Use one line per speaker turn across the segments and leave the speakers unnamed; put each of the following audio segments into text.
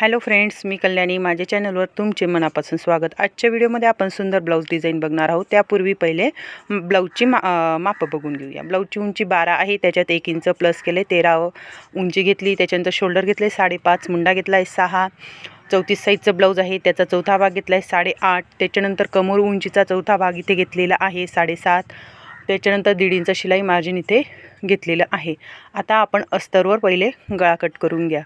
Hello friends मी कल्याणी. माझ्या चॅनलवर तुमचे मनापासून स्वागत. आजच्या व्हिडिओमध्ये आपण सुंदर ब्लाऊज डिझाईन बघणार आहोत. त्यापूर्वी पहिले ब्लाऊजची मा मापं बघून घेऊया. ब्लाऊजची उंची बारा आहे त्याच्यात एक इंच प्लस केले तेरा उंची घेतली त्याच्यानंतर शोल्डर घेतले साडेपाच मुंडा घेतला आहे सहा चौतीस साईजचं ब्लाऊज आहे त्याचा चौथा भाग घेतला आहे साडेआठ त्याच्यानंतर कमर उंचीचा चौथा भाग इथे घेतलेला आहे साडेसात त्याच्यानंतर दीड इंच शिलाई मार्जिन इथे घेतलेलं आहे. आता आपण अस्तरवर पहिले गळा कट करून घ्या.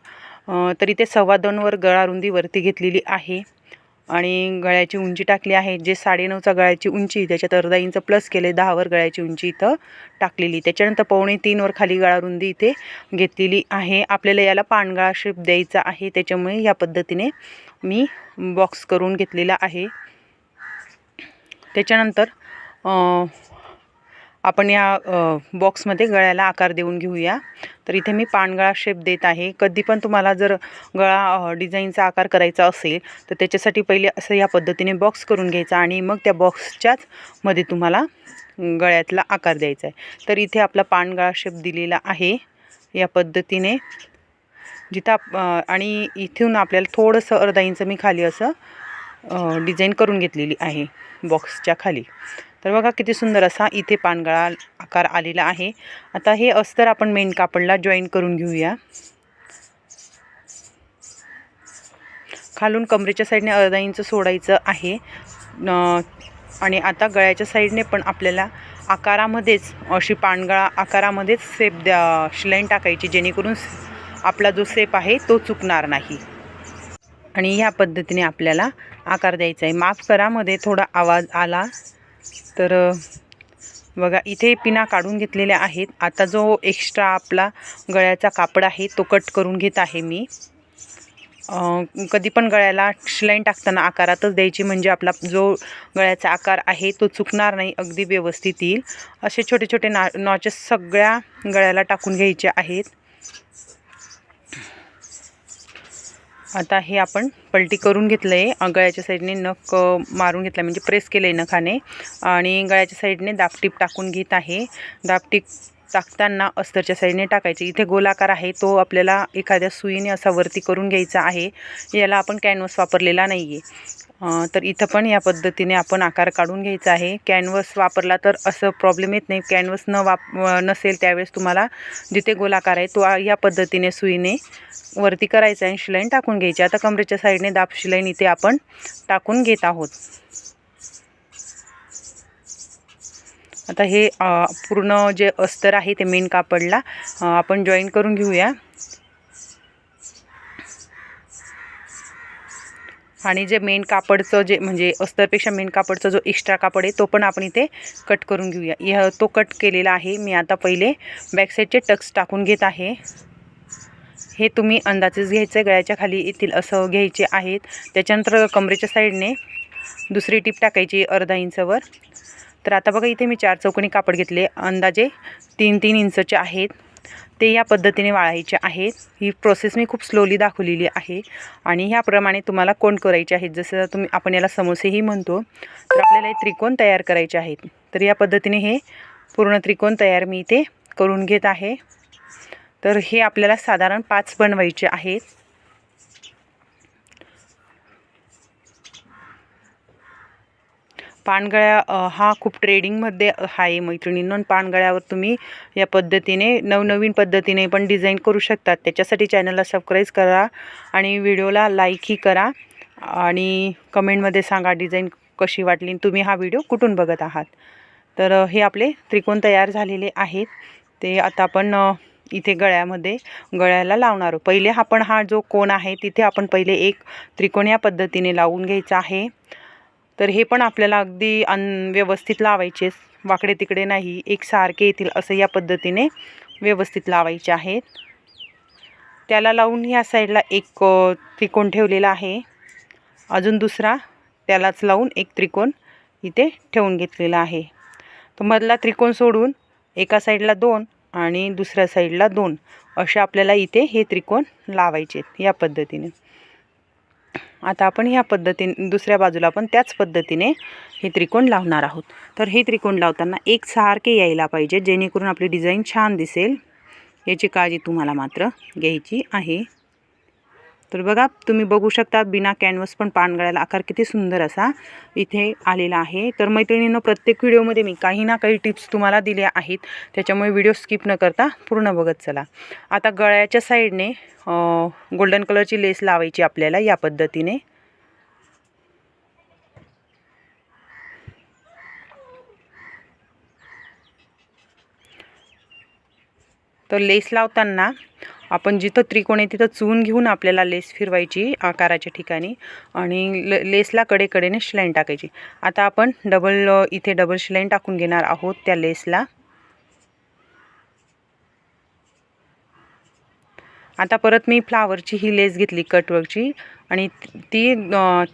तर इथे सव्वा दोनवर गळा रुंदी वरती घेतलेली आहे. आणि गळ्याची उंची टाकली आहे. जे साडेनऊचा गळ्याची उंची त्याच्यात अर्धा इंच प्लस केले दहावर गळ्याची उंची इथं टाकलेली. त्याच्यानंतर पावणे तीनवर खाली गळा रुंदी इथे घेतलेली आहे. आपल्याला याला पानगळा शेप द्यायचा आहे. त्याच्यामुळे या पद्धतीने मी बॉक्स करून घेतलेला आहे. त्याच्यानंतर आपण या बॉक्समध्ये गळ्याला आकार देऊन घेऊया. तर इथे मी पानगळा शेप देत आहे. कधी पण तुम्हाला जर गळा डिझाईनचा आकार करायचा असेल तर त्याच्यासाठी पहिले असं या पद्धतीने बॉक्स करून घ्यायचा आणि मग त्या बॉक्सच्याच मध्ये तुम्हाला गळ्यातला आकार द्यायचा आहे. तर इथे आपला पानगळा शेप दिलेला आहे. या पद्धतीने जिथं आप- आणि इथून आपल्याला थोडंसं अर्धा इंच मी खाली असं डिझाईन करून घेतलेली आहे बॉक्सच्या खाली. तर बघा किती सुंदर असा इथे पानगळा आकार आलेला आहे. आता हे अस्तर आपण मेन कापडला जॉईन करून घेऊया. खालून कमरेच्या साईडने अर्धा इंच सोडायचं आहे. आणि आता गळ्याच्या साईडने पण आपल्याला आकारामध्येच अशी पानगळा आकारामध्येच सेप द्या शिलाईन टाकायची जेणेकरून आपला जो सेप आहे तो चुकणार नाही. आणि ह्या पद्धतीने आपल्याला आकार द्यायचा आहे. माफ करामध्ये थोडा आवाज आला. तर बघा इथे पिना काढून घेतलेल्या आहेत. आता जो एक्स्ट्रा आपला गळ्याचा कापड आहे तो कट करून घेत आहे मी. कधी पण गळ्याला शिलाईन टाकताना आकारातच द्यायची म्हणजे आपला जो गळ्याचा आकार आहे तो चुकणार नाही अगदी व्यवस्थित येईल. असे छोटे छोटे ना नॉचेस सगळ्या गळ्याला टाकून घ्यायचे आहेत. आता हे आपण पलटी करून घेतलं आहे गळ्याच्या साईडने नख मारून घेतला म्हणजे प्रेस केलं आहे नखाने. आणि गळ्याच्या साईडने दापटीप टाकून घेत आहे. दापटीप टाकताना अस्तरच्या साईडने टाकायचे. इथे गोलाकार आहे तो आपल्याला एखाद्या सुईने असा वरती करून घ्यायचा आहे. याला आपण कॅनव्हस वापरलेला नाही आहे तर इथं पण या पद्धतीने आपण आकार काढून घ्यायचा आहे. कॅनव्हस वापरला तर असं प्रॉब्लेम येत नाही. कॅनव्हस न वाप नसेल त्यावेळेस तुम्हाला जिथे गोलाकार आहे तो या पद्धतीने सुईने वरती करायचा आणि शिलाईन टाकून घ्यायची. आता कमरेच्या साईडने दाब शिलाईन इथे आपण टाकून घेत आहोत. आता हे पूर्ण जे अस्तर आहे ते मेन कापडला आपण जॉईन करून घेऊया. आणि जे मेन कापडचं जे म्हणजे अस्तरपेक्षा मेन कापडचा जो एक्स्ट्रा कापड आहे तो पण आपण इथे कट करून घेऊया. या तो कट केलेला आहे. मी आता पहिले बॅकसाईडचे टक्स टाकून घेत आहे. हे तुम्ही अंदाजेच घ्यायचं आहे गळ्याच्या खाली येतील असं घ्यायचे आहेत. त्याच्यानंतर कमरेच्या साईडने दुसरी टीप टाकायची अर्धा इंचवर तर आता बघा इथे मी चार चौकणी कापड घेतले. अंदाजे तीन तीन इंचचे आहेत. ते या पद्धतीने वाळायचे आहेत. ही प्रोसेस मी खूप स्लोली दाखवलेली आहे. आणि ह्याप्रमाणे तुम्हाला कोण करायचे आहेत? जसं तुम्ही आपण याला समोसेही म्हणतो. तर आपल्याला हे त्रिकोण तयार करायचे आहेत. तर या पद्धतीने हे पूर्ण त्रिकोण तयार मी इथे करून घेत आहे. तर हे आपल्याला साधारण पाच बनवायचे आहेत. पानगळ्या हा खूप ट्रेडिंगमध्ये आहे मैत्रिणींनो. पानगळ्यावर तुम्ही या पद्धतीने नवनवीन पद्धतीने पण डिझाईन करू शकतात. त्याच्यासाठी चॅनलला सबस्क्राईब करा आणि व्हिडिओला लाईकही करा. आणि कमेंटमध्ये सांगा डिझाईन कशी वाटली आणि तुम्ही हा व्हिडिओ कुठून बघत आहात. तर हे आपले त्रिकोण तयार झालेले आहेत. ते आता आपण इथे गळ्यामध्ये गळ्याला लावणार पहिले आपण हा जो कोण आहे तिथे आपण पहिले एक त्रिकोण या पद्धतीने लावून घ्यायचा आहे. तर हे पण आपल्याला अगदी अन व्यवस्थित लावायचेच वाकडे तिकडे नाही एक सारखे येतील असं या पद्धतीने व्यवस्थित लावायचे आहेत. त्याला लावून ह्या साईडला एक त्रिकोण ठेवलेला आहे. अजून दुसरा त्यालाच लावून एक त्रिकोण इथे ठेवून घेतलेला आहे. तो मधला त्रिकोण सोडून एका साईडला दोन आणि दुसऱ्या साईडला दोन असे आपल्याला इथे हे त्रिकोण लावायचे आहेत या पद्धतीने. आता आपण ह्या पद्धतीने दुसऱ्या बाजूला पण त्याच पद्धतीने हे त्रिकोण लावणार आहोत. तर हे त्रिकोण लावताना एक सारखे यायला पाहिजे जेणेकरून आपली डिझाईन छान दिसेल. याची काळजी तुम्हाला मात्र घ्यायची आहे. तर बघा तुम्ही बघू शकता बिना कॅनव्हस पण पानगळ्याला आकार किती सुंदर असा इथे आलेला आहे. तर मैत्रिणींनो प्रत्येक व्हिडिओमध्ये मी काही ना काही टिप्स तुम्हाला दिल्या आहेत. त्याच्यामुळे व्हिडिओ स्किप न करता पूर्ण बघत चला. आता गळ्याच्या साईडने गोल्डन कलरची लेस लावायची आपल्याला या पद्धतीने. तर लेस लावताना आपण जिथं त्रिकोण आहे तिथं चून घेऊन आपल्याला लेस फिरवायची आकाराच्या ठिकाणी आणि ल लेसला कडेकडेने शिलाईन टाकायची. आता आपण डबल इथे डबल शिलाईन टाकून घेणार आहोत त्या लेसला. आता परत मी फ्लावरची ही लेस घेतली कटवर्कची आणि ती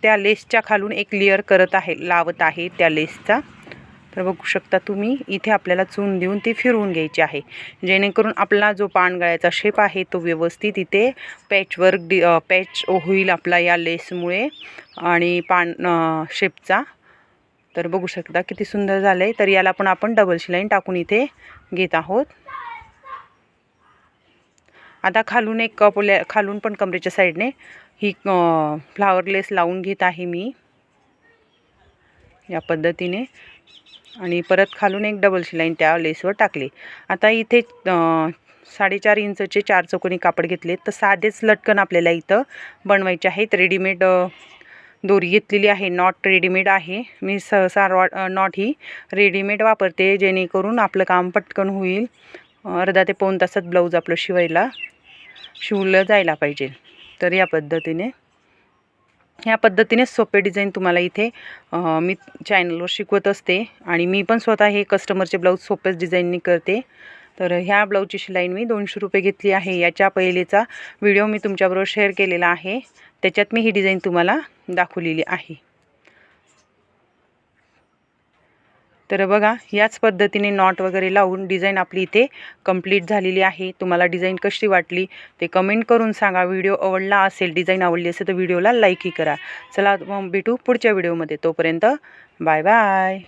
त्या लेसच्या खालून एक लेअर करत आहे लावत आहे त्या लेसचा. तर बघू शकता तुम्ही इथे आपल्याला चून देऊन ती फिरवून घ्यायची आहे. जेणेकरून आपला जो पानगळ्याचा शेप आहे तो व्यवस्थित इथे पॅचवर्क डि पॅच होईल आपला या लेसमुळे आणि पान शेपचा तर बघू शकता किती सुंदर झालं आहे तर याला पण आपण डबल शिलाईन टाकून इथे घेत आहोत. आता खालून एक कपोल्या खालून पण कमरेच्या साईडने ही फ्लावर लेस लावून घेत आहे मी. या पद्धतीने. आणि परत खालून एक डबल शिलाईन त्या लेसवर टाकली. आता इथे साडेचार इंचचे चार चौकोनी कापड घेतले तर साधेच लटकन आपल्याला इथं बनवायचे आहेत. रेडीमेड दोरी घेतलेली आहे. नॉट रेडीमेड आहे. मी सहसा रॉ नॉट ही रेडीमेड वापरते. जेणेकरून आपलं काम पटकन होईल. अर्धा ते पाऊन तासात ब्लाऊज आपलं शिवायला शिवलं जायला पाहिजे. तर या पद्धतीने ह्या पद्धतीने सोपे डिझाईन तुम्हाला इथे मी चॅनलवर शिकवत असते आणि मी पण स्वतः हे कस्टमरचे ब्लाऊज सोपेच डिझाईननी करते. तर ह्या ब्लाऊजची शिलाई मी दोनशे रुपये घेतली आहे. याच्या पहिलेचा व्हिडिओ मी तुमच्याबरोबर शेअर केलेला आहे. त्याच्यात मी ही डिझाईन तुम्हाला दाखवलेली आहे. तर बघा याच पद्धतीने नॉट वगैरे लावून डिझाईन आपली इथे कंप्लीट झालेली आहे. तुम्हाला डिझाईन कशी वाटली ते कमेंट करून सांगा. व्हिडिओ आवडला असेल डिझाईन आवडली असेल तर व्हिडिओला लाईकही करा. चला मग भेटू पुढच्या व्हिडिओमध्ये. तोपर्यंत बाय बाय.